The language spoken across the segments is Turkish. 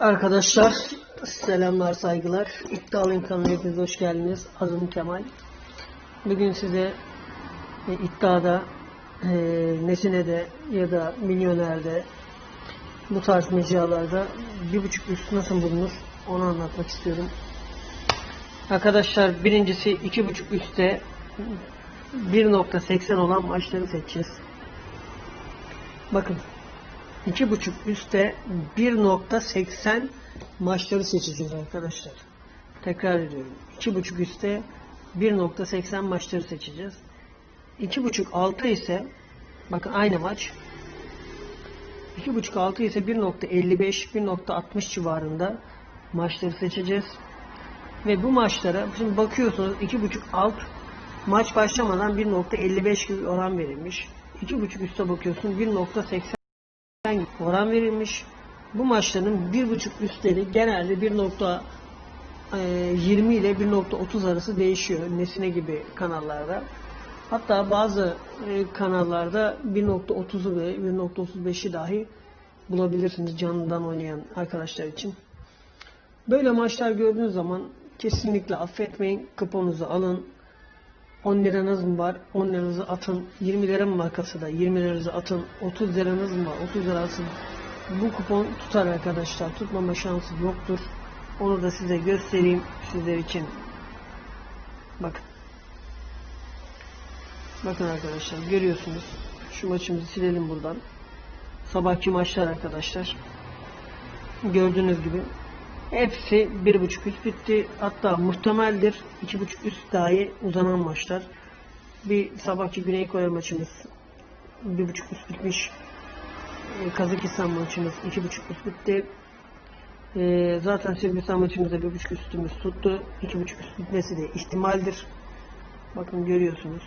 Arkadaşlar selamlar saygılar. İddialıyım kanalına hepiniz hoş geldiniz. Adım Kemal. Bugün size e, iddiada e, Nesine'de ya da Milyoner'de bu tarz mecralarda bir buçuk üst nasıl bulunur onu anlatmak istiyorum. Arkadaşlar birincisi iki buçuk üstte 1.80 olan maçları seçeceğiz. Bakın 2.5 üstte 1.80 maçları seçeceğiz arkadaşlar. Tekrar ediyorum. 2.5 üstte 1.80 maçları seçeceğiz. 2.5 altı ise bakın aynı maç 2.5 altı ise 1.55 1.60 civarında maçları seçeceğiz. Ve bu maçlara şimdi bakıyorsunuz 2.5 alt maç başlamadan 1.55 gibi oran verilmiş. 2.5 üste bakıyorsun 1.80 oran verilmiş. Bu maçların 1.5 üstleri genelde 1.20 ile 1.30 arası değişiyor. Nesine gibi kanallarda. Hatta bazı e, kanallarda 1.30'u ve 1.35'i dahi bulabilirsiniz canlıdan oynayan arkadaşlar için. Böyle maçlar gördüğünüz zaman kesinlikle affetmeyin. Kuponunuzu alın. 10 liranız mı var? 10 liranızı atın. 20 lira mı var kasada? 20 liranızı atın. 30 liranız mı var? 30 lira atın. Bu kupon tutar arkadaşlar. Tutmama şansı yoktur. Onu da size göstereyim sizler için. Bakın. Bakın arkadaşlar görüyorsunuz. Şu maçımızı silelim buradan. Sabahki maçlar arkadaşlar. Gördüğünüz gibi Hepsi bir buçuk üst bitti. Hatta muhtemeldir iki buçuk üst dahi uzanan maçlar. Bir sabahki Güney Kore maçımız bir buçuk üst bitmiş. Ee, Kazakistan maçımız iki buçuk üst bitti. Ee, zaten Sırbistan maçımızda bir buçuk üstümüz tuttu. iki buçuk üst bitmesi de ihtimaldir. Bakın görüyorsunuz.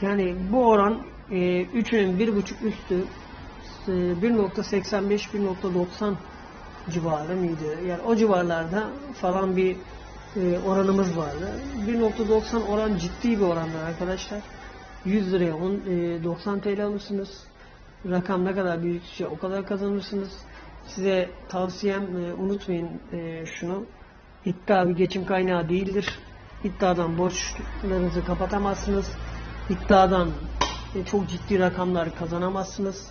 Yani bu oran e, üçünün bir buçuk üstü e, 1.85-1.90 civarı mıydı? Yani o civarlarda falan bir e, oranımız vardı. 1.90 oran ciddi bir oranlar arkadaşlar. 100 liraya 10, e, 90 TL alırsınız. Rakam ne kadar büyükse o kadar kazanırsınız. Size tavsiyem e, unutmayın e, şunu. İddia bir geçim kaynağı değildir. İddiadan borçlarınızı kapatamazsınız. İddiadan e, çok ciddi rakamlar kazanamazsınız.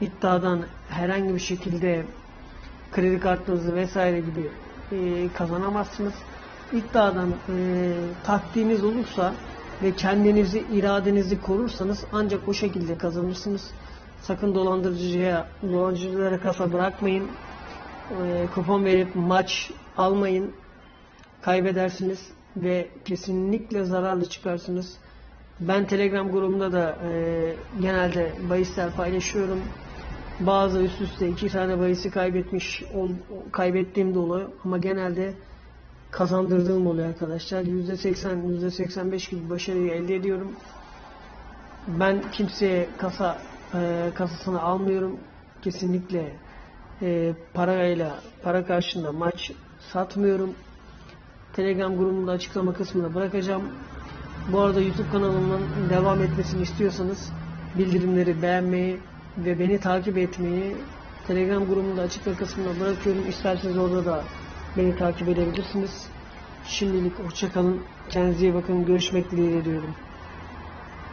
İddiadan herhangi bir şekilde kredi kartınızı vesaire gibi e, kazanamazsınız. İddiadan e, taktiğiniz olursa ve kendinizi, iradenizi korursanız ancak o şekilde kazanırsınız. Sakın dolandırıcıya, dolandırıcılara kafa bırakmayın. E, kupon verip maç almayın. Kaybedersiniz ve kesinlikle zararlı çıkarsınız. Ben Telegram grubumda da e, genelde bahisler paylaşıyorum. Bazı üst üste iki tane bahisi kaybetmiş, kaybettiğim de oluyor ama genelde kazandırdığım oluyor arkadaşlar. %80, %85 gibi başarıyı elde ediyorum. Ben kimseye kasa e, kasasını almıyorum. Kesinlikle e, parayla, para karşında maç satmıyorum. Telegram grubunda açıklama kısmına bırakacağım. Bu arada YouTube kanalımın devam etmesini istiyorsanız bildirimleri beğenmeyi ve beni takip etmeyi Telegram grubunda açıklama kısmına bırakıyorum. İsterseniz orada da beni takip edebilirsiniz. Şimdilik hoşçakalın. Kendinize iyi bakın. Görüşmek dileğiyle diyorum.